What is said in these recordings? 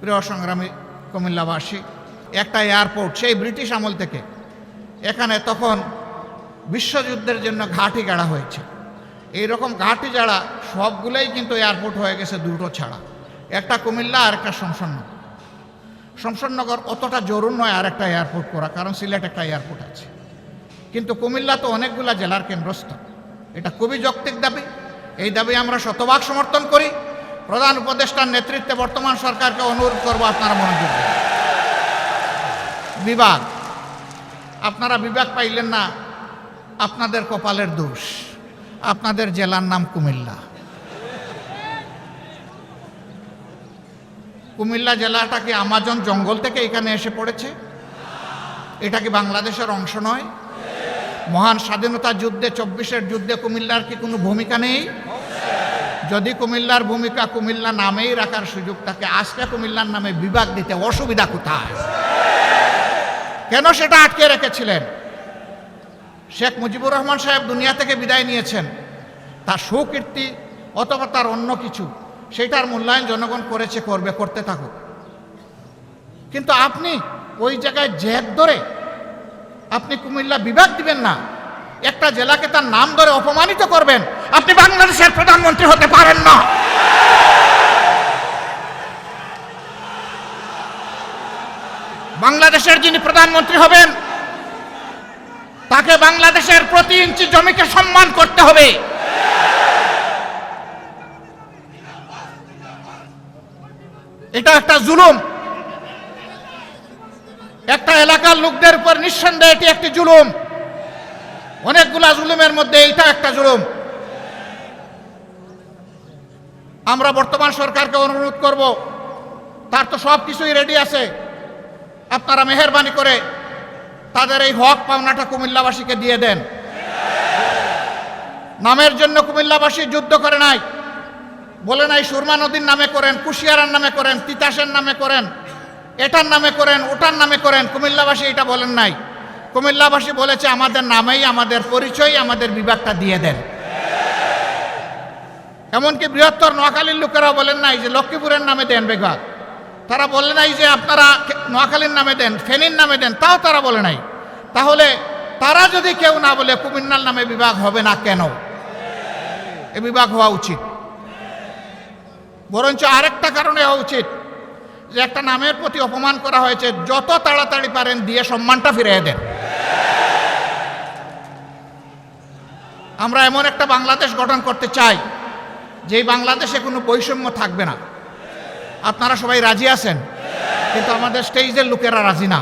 প্রিয় সংগ্রামী কুমিল্লাবাসী, একটা এয়ারপোর্ট সেই ব্রিটিশ আমল থেকে। এখানে তখন বিশ্বযুদ্ধের জন্য ঘাঁটি গাড়া হয়েছে। এই রকম ঘাঁটি যারা সবগুলোই কিন্তু এয়ারপোর্ট হয়ে গেছে দুটো ছাড়া। একটা কুমিল্লা আর একটা শমশাননগর। শমশাননগর অতটা জরুর নয় আর একটা এয়ারপোর্ট করা, কারণ সিলেট একটা এয়ারপোর্ট আছে। কিন্তু কুমিল্লা তো অনেকগুলা জেলার কেন্দ্রস্থল। এটা খুবই যৌক্তিক দাবি। এই দাবি আমরা শতভাগ সমর্থন করি। প্রধান উপদেষ্টার নেতৃত্বে বর্তমান সরকারকে অনুরোধ করব আপনারা মনোযোগ। বিভাগ আপনারা বিভাগ পাইলেন না, আপনাদের কপালের দোষ। আপনাদের জেলার নাম কুমিল্লা। কুমিল্লা জেলাটা কি আমাজন জঙ্গল থেকে এখানে এসে পড়েছে? এটা কি বাংলাদেশের অংশ নয়? মহান স্বাধীনতা যুদ্ধে, চব্বিশের যুদ্ধে কুমিল্লার কি কোনো ভূমিকা নেই? যদি কুমিল্লার ভূমিকা কুমিল্লা নামেই রাখার সুযোগ থাকে, আজকে কুমিল্লার নামে বিভাগ দিতে অসুবিধা কোথায়? কেন সেটা আটকে রেখেছিলেন? শেখ মুজিবুর রহমান সাহেব দুনিয়া থেকে বিদায় নিয়েছেন। তার সুকীর্তি অথবা তার অন্য কিছু সেটার মূল্যায়ন জনগণ করেছে, করবে, করতে থাকুক। কিন্তু আপনি ওই জায়গায় জেদ ধরে আপনি কুমিল্লা বিভাগ দিবেন না। একটা জেলাকে তার নাম ধরে অপমানিত করবেন, আপনি বাংলাদেশের প্রধানমন্ত্রী হতে পারেন না। বাংলাদেশের যিনি প্রধানমন্ত্রী হবেন, তাকে বাংলাদেশের প্রতি ইঞ্চি জমিকে সম্মান করতে হবে। এটা একটা জুলুম। একটা এলাকার লোকদের উপর নিঃসন্দেহে এটি একটি জুলুম। অনেকগুলা জুলুমের মধ্যে এইটা একটা জুলুম। আমরা বর্তমান সরকারকে অনুরোধ করব, তার তো সব কিছুই রেডি আছে। আপনারা মেহরবানি করে তাদের এই হক পাওনাটা কুমিল্লাবাসীকে দিয়ে দেন। নামের জন্য কুমিল্লাবাসী যুদ্ধ করে নাই। বলে নাই, সুরমা নদীর নামে করেন, কুশিয়ারার নামে করেন, তিতাসের নামে করেন, এটার নামে করেন, ওটার নামে করেন, কুমিল্লাবাসী এটা বলেন নাই। কুমিল্লাবাসী বলেছে, আমাদের নামেই, আমাদের পরিচয় আমাদের বিভাগটা দিয়ে দেন। এমনকি বৃহত্তর নোয়াখালীর লোকেরা বলেন নাই যে, লক্ষ্মীপুরের নামে দেন বিভাগ তারা বলে নাই যে, আপনারা নোয়াখালীর নামে দেন, ফেনীর নামে দেন। তাও তারা বলে নাই। তাহলে তারা যদি কেউ না বলে, কুমিল্লার নামে বিভাগ হবে না কেন? এ বিভাগ হওয়া উচিত। বরঞ্চ আরেকটা কারণে হওয়া উচিত যে, একটা নামের প্রতি অপমান করা হয়েছে, যত তাড়াতাড়ি পারেন দিয়ে সম্মানটা ফিরিয়ে দেন। আমরা এমন একটা বাংলাদেশ গঠন করতে চাই, যেই বাংলাদেশে কোনো বৈষম্য থাকবে না। আপনারা সবাই রাজি আছেন? কিন্তু আমাদের স্টেজের লোকেরা রাজি না।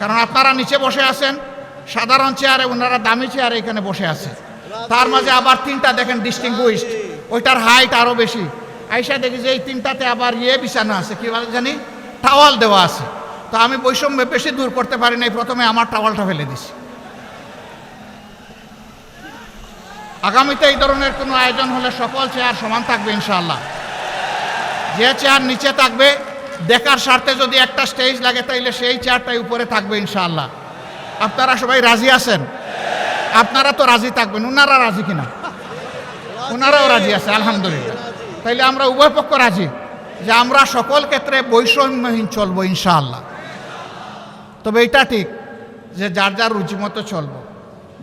কারণ আপনারা নিচে বসে আছেন, সাধারণ চেয়ারে ওনারা দামি চেয়ারে এখানে বসে আছে। তার মাঝে আবার তিনটা দেখেন ডিস্টিংগুইশড ওইটার হাইট আরও বেশি। আইসা দেখি যে এই তিনটাতে আবার ইয়ে বিছানো আছে, কি বলে জানি? টাওয়াল দেওয়া আছে। তো আমি বৈষম্য বেশি দূর করতে পারি নাই, প্রথমে আমার টাওয়ালটা ফেলে দিছি। আগামীতে এই ধরনের কোনো আয়োজন হলে সকল চেয়ার সমান থাকবে, ইনশাআল্লাহ। যে চেয়ার নিচে থাকবে, দেখার স্বার্থে যদি একটা স্টেজ লাগে, তাইলে সেই চেয়ারটাই উপরে থাকবে, ইনশাআল্লাহ। আপনারা সবাই রাজি আছেন? আপনারা তো রাজি থাকবেন, উনারা রাজি কিনা? ওনারাও রাজি আছে, আলহামদুলিল্লাহ। তাইলে আমরা উভয় পক্ষ রাজি যে আমরা সকল ক্ষেত্রে বৈষম্যহীন চলবো, ইনশাআল্লাহ। তবে এটা ঠিক যে যার যার রুচি মতো চলবো।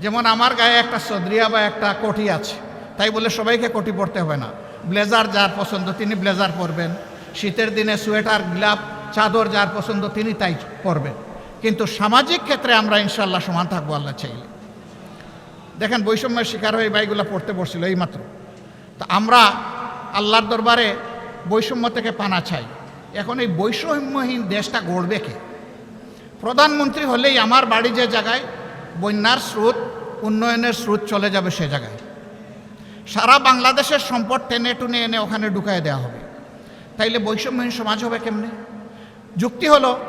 যেমন আমার গায়ে একটা সদরিয়া বা একটা কোটি আছে, তাই বলে সবাইকে কোটি পরতে হবে না। ব্লেজার যার পছন্দ তিনি ব্লেজার পরবেন। শীতের দিনে সোয়েটার, গ্লাভ, চাদর যার পছন্দ তিনি তাই পরবেন। কিন্তু সামাজিক ক্ষেত্রে আমরা ইনশাল্লাহ সমান থাকব আল্লাহ চাইলে দেখেন বৈষম্যের শিকার হয়ে বাইগুলো পড়তে বসছিল এইমাত্র। তা আমরা আল্লাহর দরবারে বৈষম্য থেকে পানা চাই। এখন এই বৈষম্যহীন দেশটা গড়বে কে? প্রধানমন্ত্রী হলেই আমার বাড়ি যে জায়গায় বন্যার স্রোত, উন্নয়নের স্রোত চলে যাবে সে জায়গায়। সারা বাংলাদেশের সম্পদ টেনে টুনে এনে ওখানে ঢুকায় দেওয়া হবে। তাইলে বৈষম্যহীন সমাজ হবে কেমনে? যুক্তি হলো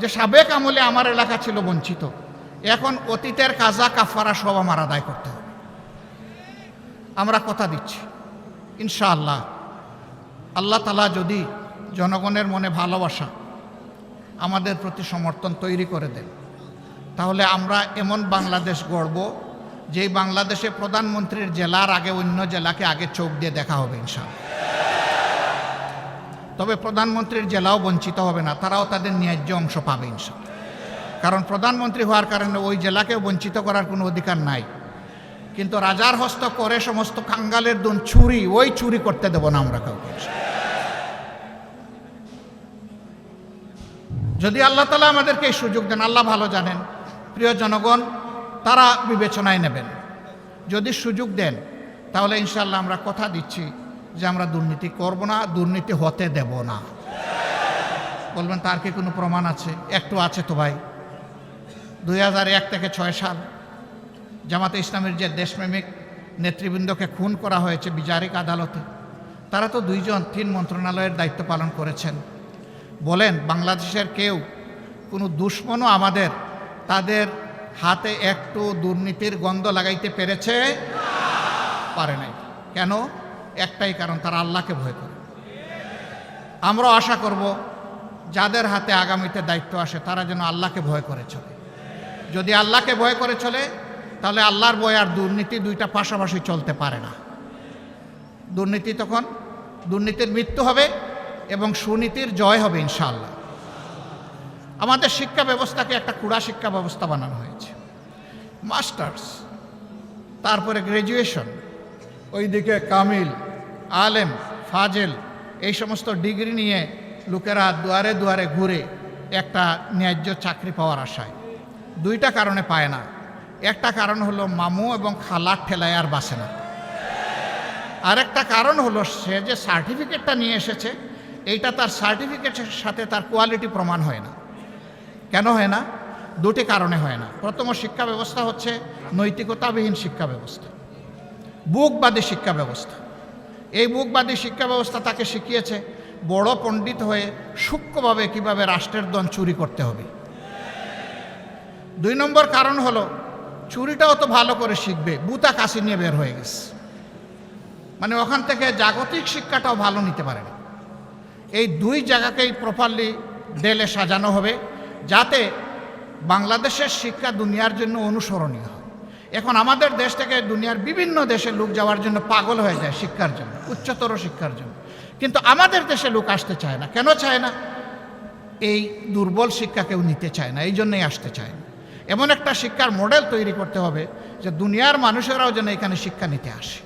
যে সাবেক আমলে আমার এলাকা ছিল বঞ্চিত। এখন অতীতের কাজা কাফারা সব আমার আদায় করতে হবে। আমরা কথা দিচ্ছি। ইনশাআল্লাহ। আল্লাহ তালা যদি জনগণের মনে ভালোবাসা আমাদের প্রতি সমর্থন তৈরি করে দেন। তাহলে আমরা এমন বাংলাদেশ গড়ব, যেই বাংলাদেশে প্রধানমন্ত্রীর জেলার আগে অন্য জেলাকে আগে চোখ দিয়ে দেখা হবে ইনশাআল্লাহ। তবে প্রধানমন্ত্রীর জেলাও বঞ্চিত হবে না, তারাও তাদের ন্যায্য অংশ পাবে ইনশাল্লাহ কারণ প্রধানমন্ত্রী হওয়ার কারণে ওই জেলাকেও বঞ্চিত করার কোনো অধিকার নাই। কিন্তু রাজার হস্ত করে সমস্ত কাঙ্গালের দুন চুরি, ওই চুরি করতে দেব না আমরা কাউকে যদি আল্লাহ তালা আমাদেরকে এই সুযোগ দেন, আল্লাহ ভালো জানেন। প্রিয় জনগণ, তারা বিবেচনায় নেবেন। যদি সুযোগ দেন, তাহলে ইনশাল্লাহ আমরা কথা দিচ্ছি যে আমরা দুর্নীতি করব না, দুর্নীতি হতে দেব না। বলবেন, তার কি কোনো প্রমাণ আছে? একটু আছে তো ভাই। দুই এক থেকে ছয় সাল জামাতে ইসলামের যে দেশপ্রেমিক নেতৃবৃন্দকে খুন করা হয়েছে বিচারিক আদালতে, তারা তো দুইজন তিন মন্ত্রণালয়ের দায়িত্ব পালন করেছেন। বলেন, বাংলাদেশের কেউ কোনো দুশ্মনও আমাদের তাদের হাতে একটু দুর্নীতির গন্ধ লাগাইতে পেরেছে? পারে নাই। কেন? একটাই কারণ, তারা আল্লাহকে ভয় করে। আমরা আশা করব, যাদের হাতে আগামীতে দায়িত্ব আসে, তারা যেন আল্লাহকে ভয় করে চলে। যদি আল্লাহকে ভয় করে চলে, তাহলে আল্লাহর ভয় আর দুর্নীতি দুইটা পাশাপাশি চলতে পারে না। দুর্নীতি তখন, দুর্নীতির মৃত্যু হবে এবং সুনীতির জয় হবে, ইনশাআল্লাহ। আমাদের শিক্ষা ব্যবস্থাকে একটা কুড়া শিক্ষা ব্যবস্থা বানানো হয়েছে। মাস্টার্স তারপরে গ্র্যাজুয়েশন ওইদিকে কামিল, আলেম, ফাজেল, এই সমস্ত ডিগ্রি নিয়ে লোকেরা দুয়ারে দুয়ারে ঘুরে একটা ন্যায্য চাকরি পাওয়ার আশায়। দুইটা কারণে পায় না। একটা কারণ হলো মামু এবং খালার ঠেলায় আর বাসে না। আরেকটা কারণ হলো সে যে সার্টিফিকেটটা নিয়ে এসেছে, এইটা তার সার্টিফিকেটের সাথে তার কোয়ালিটি প্রমাণ হয় না। কেন হয় না? দুটি কারণে হয় না। প্রথম শিক্ষা ব্যবস্থা হচ্ছে নৈতিকতাবিহীন শিক্ষা ব্যবস্থা, বুকবাদী শিক্ষা ব্যবস্থা। এই বুকবাদী শিক্ষা ব্যবস্থা তাকে শিখিয়েছে বড় পণ্ডিত হয়ে সূক্ষ্মভাবে কীভাবে রাষ্ট্রের দন চুরি করতে হবে। দুই নম্বর কারণ হলো, চুরিটাও তো ভালো করে শিখবে, বুতা কাশি নিয়ে বের হয়ে গেছে। মানে ওখান থেকে জাগতিক শিক্ষাটাও ভালো নিতে পারে না এই দুই জায়গাকেই প্রপারলি ডেলে সাজানো হবে। যাতে বাংলাদেশের শিক্ষা দুনিয়ার জন্য অনুসরণীয় হয়। এখন আমাদের দেশ থেকে দুনিয়ার বিভিন্ন দেশে লোক যাওয়ার জন্য পাগল হয়ে যায় শিক্ষার জন্য, উচ্চতর শিক্ষার জন্য। কিন্তু আমাদের দেশে লোক আসতে চায় না। কেন চায় না? এই দুর্বল শিক্ষা কেউ নিতে চায় না, এই জন্যই আসতে চায় না। এমন একটা শিক্ষার মডেল তৈরি করতে হবে যে দুনিয়ার মানুষেরাও যেন এখানে শিক্ষা নিতে আসে।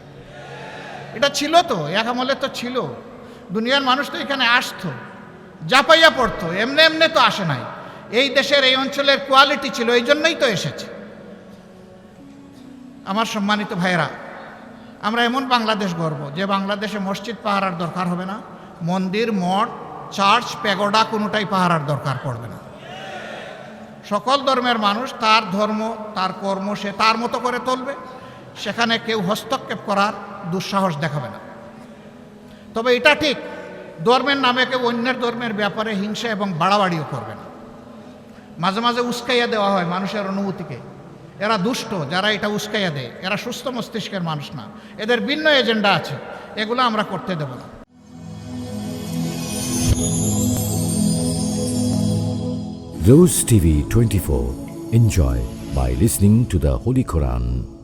এটা ছিল তো, এক আমলে তো ছিল। দুনিয়ার মানুষ তো এখানে আসতো জাপাইয়া পড়তো, এমনি এমনি তো আসে নাই। এই দেশের এই অঞ্চলের কোয়ালিটি ছিল, এই জন্যই তো এসেছে। আমার সম্মানিত ভাইরা আমরা এমন বাংলাদেশ গর্ব, যে বাংলাদেশে মসজিদ পাহারার দরকার হবে না, মন্দির, মঠ চার্চ প্যাগোডা কোনোটাই পাহারার দরকার পড়বে না। সকল ধর্মের মানুষ তার ধর্ম, তার কর্ম সে তার মতো করে তুলবে সেখানে কেউ হস্তক্ষেপ করার দুঃসাহস দেখাবে না। তবে এটা ঠিক, ধর্মের নামে কেউ অন্যের ধর্মের ব্যাপারে হিংসা এবং বাড়াবাড়িও করবে না। মাঝে মাঝে উস্কাইয়া দেওয়া হয় মানুষের অনুভূতিকে। এরা দুষ্ট, যারা এটা উস্কাইয়া দেয়। এরা সুস্থ মস্তিষ্কের মানুষ না। এদের ভিন্ন এজেন্ডা আছে। এগুলো আমরা করতে দেব না। Rose TV 24. Enjoy by listening to the Holy Quran.